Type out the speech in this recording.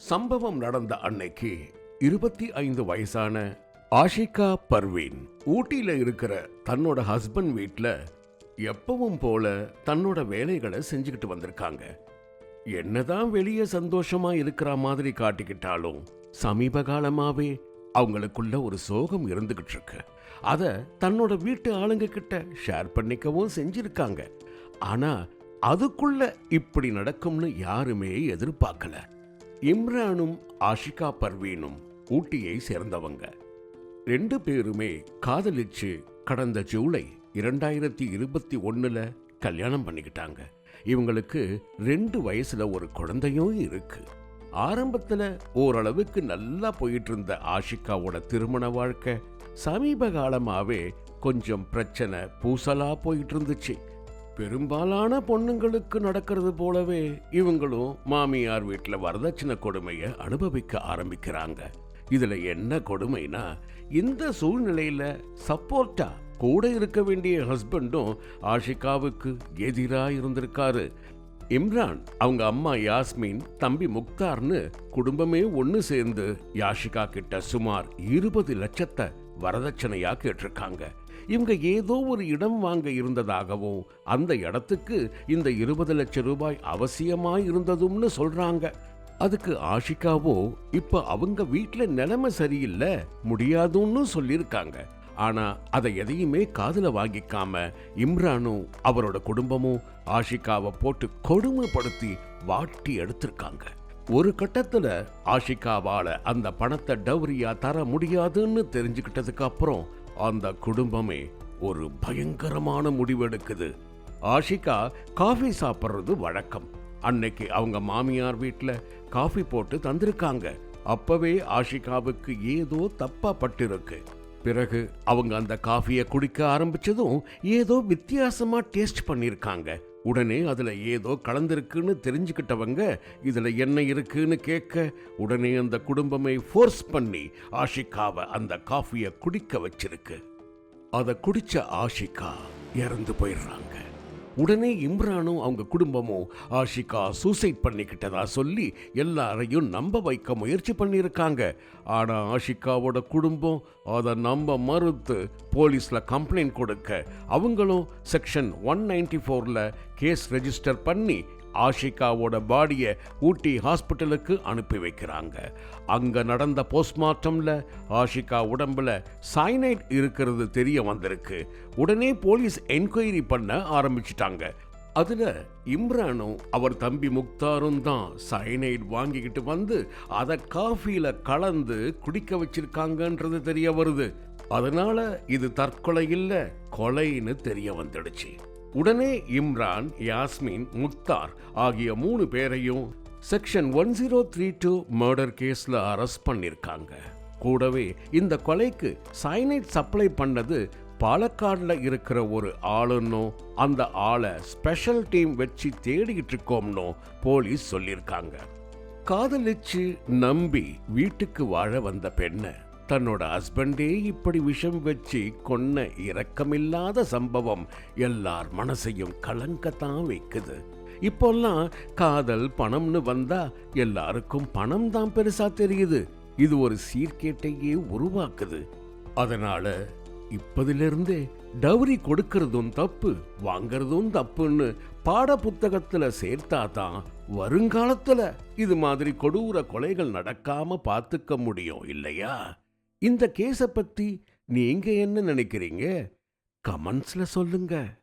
சம்பவம் நடந்த அன்னைக்கு இருபத்தி ஐந்து வயசான ஆஷிகா பர்வீன் ஊட்டியில் இருக்கிற தன்னோட ஹஸ்பண்ட் வீட்ல எப்பவும் போல தன்னோட வேலைகளை செஞ்சுக்கிட்டு வந்திருக்காங்க. என்னதான் வெளியே சந்தோஷமா இருக்கிற மாதிரி காட்டிக்கிட்டாலும் சமீப காலமாவே அவங்களுக்குள்ள ஒரு சோகம் இருந்துகிட்டு இருக்கு. அத தன்னோட வீட்டு ஆளுங்க கிட்ட ஷேர் பண்ணிக்கவும் செஞ்சிருக்காங்க. ஆனா அதுக்குள்ள இப்படி நடக்கும்னு யாருமே எதிர்பார்க்கல. இம்ரானும் ஆஷிகா பர்வீனும் ஊட்டியை சேர்ந்தவங்க. ரெண்டு பேருமே காதலிச்சு கடந்த ஜூலை இரண்டாயிரத்தி இருபத்தி ஒண்ணுல கல்யாணம் பண்ணிக்கிட்டாங்க. இவங்களுக்கு ரெண்டு வயசுல ஒரு குழந்தையும் இருக்கு. ஆரம்பத்துல ஓரளவுக்கு நல்லா போயிட்டு இருந்த ஆஷிகாவோட திருமண வாழ்க்கை சமீப காலமாகவே கொஞ்சம் பிரச்சனை பூசலா போயிட்டு இருந்துச்சு பெரும்பாலான பொண்ணுங்களுக்கு நடக்கிறது போலவே இவங்களும் மாமியார் வீட்டுல வரதட்சணை கொடுமையை அனுபவிக்க ஆரம்பிக்கிறாங்க. இதுல என்ன கொடுமைனா இந்த சூழ்நிலையில சப்போர்ட்டா கூட இருக்க வேண்டிய ஹஸ்பண்டும் ஆஷிகாவுக்கு எதிராக இருந்திருக்காரு. இம்ரான் அவங்க அம்மா யாஸ்மின் தம்பி முக்தார்னு குடும்பமே ஒன்று சேர்ந்து யாஷிகா கிட்ட சுமார் இருபது லட்சத்தை வரதட்சணையா கேட்டிருக்காங்க. இவங்க ஏதோ ஒரு இடம் வாங்க இருந்ததாகவும் அந்த இடத்துக்கு இந்த இருபது லட்சம் ரூபாய் அவசியமாக இருந்ததும்னு சொல்கிறாங்க அதுக்கு ஆஷிகாவோ இப்போ அவங்க வீட்டில் நிலைமை சரியில்லை முடியாதுன்னு சொல்லியிருக்காங்க. ஆனா அதை எதையுமே காதில் வாங்கிக்காம இம்ரானும் அவரோட குடும்பமும் ஆஷிகாவை போட்டு கொடுமைப்படுத்தி வாட்டி எடுத்திருக்காங்க. ஒரு கட்டத்துல ஆஷிகாவால் அந்த பணத்தை டௌரியா தர முடியாதுன்னு தெரிஞ்சுக்கிட்டதுக்கு அப்புறம் அந்த குடும்பமே ஒரு பயங்கரமான முடிவெடுக்குது. ஆஷிகா காஃபி சாப்பிட்றது வழக்கம். அன்னைக்கு அவங்க மாமியார் வீட்டில் காஃபி போட்டு தந்திருக்காங்க. அப்பவே ஆஷிகாவுக்கு ஏதோ தப்பா பட்டிருக்கு. பிறகு அவங்க அந்த காஃபியை குடிக்க ஆரம்பிச்சதும் ஏதோ வித்தியாசமா டேஸ்ட் பண்ணியிருக்காங்க உடனே அதுல ஏதோ கலந்திருக்குன்னு தெரிஞ்சுக்கிட்டவங்க இதுல என்ன இருக்குன்னு கேட்க உடனே அந்த குடும்பமே ஃபோர்ஸ் பண்ணி ஆஷிகாவை அந்த காஃபியை குடிக்க வச்சிருக்கு. அதை குடிச்ச ஆஷிகா இறந்து போயிடுறாங்க. உடனே இம்ரானும் அவங்க குடும்பமும் ஆஷிகா சூசைட் பண்ணிக்கிட்டதா சொல்லி எல்லாரையும் நம்ப வைக்க முயற்சி பண்ணியிருக்காங்க. ஆனால் ஆஷிகாவோட குடும்பம் அதை நம்ப மறுத்து போலீஸில் கம்ப்ளைண்ட் கொடுக்க அவங்களும் செக்ஷன் ஒன் நைன்டி ஃபோரில் கேஸ் ரெஜிஸ்டர் பண்ணி ஆஷிகாவோட பாடியை ஊட்டி ஹாஸ்பிட்டலுக்கு அனுப்பி வைக்கிறாங்க. அங்கே நடந்த போஸ்ட்மார்ட்டமில் ஆஷிகா உடம்புல சைனைட் இருக்கிறது தெரிய வந்திருக்கு. உடனே போலீஸ் என்கொயரி பண்ண ஆரம்பிச்சிட்டாங்க. அதில் இம்ரானும் அவர் தம்பி முக்தாரும் தான் சைனைட் வாங்கிக்கிட்டு வந்து அதை காஃபியில் கலந்து குடிக்க வச்சிருக்காங்கன்றது தெரிய வருது. அதனால இது தற்கொலை இல்லை கொலைன்னு தெரிய வந்துடுச்சு. உடனே இம்ரான் யாஸ்மின் முக்தார் ஆகிய மூணு பேரையும் section one zero three two murder கேஸ்ல அரெஸ்ட் பண்ணிருக்காங்க. கூடவே இந்த கொலைக்கு சைனைட் சப்ளை பண்ணது பாலக்காடுல இருக்கிற ஒரு ஆளுன்னோ அந்த ஆளை ஸ்பெஷல் டீம் வச்சு தேடிக்கிட்டு இருக்கோம்னோ போலீஸ் சொல்லியிருக்காங்க காதலிச்சு நம்பி வீட்டுக்கு வாழ வந்த பெண்ணை தன்னோட ஹஸ்பண்டே இப்படி விஷம் வச்சு கொன்ன இரக்கமில்லாத சம்பவம் எல்லார் மனசையும் கலங்கத்தான் வைக்குது. இப்போல்லாம் காதல் பணம்னு வந்தா எல்லாருக்கும் பணம் தான் பெருசா தெரியுது. இது ஒரு சீர்கேட்டையே உருவாக்குது. அதனால இப்பதிலிருந்தே டவுரி கொடுக்கறதும் தப்பு வாங்கறதும் தப்புன்னு பாட புத்தகத்துல சேர்த்தா தான் வருங்காலத்துல இது மாதிரி கொடூர கொலைகள் நடக்காம பார்த்துக்க முடியும் இல்லையா? இந்த கேஸை பத்தி நீங்கள் என்ன நினைக்கிறீங்க? கமெண்ட்ஸ்ல சொல்லுங்க.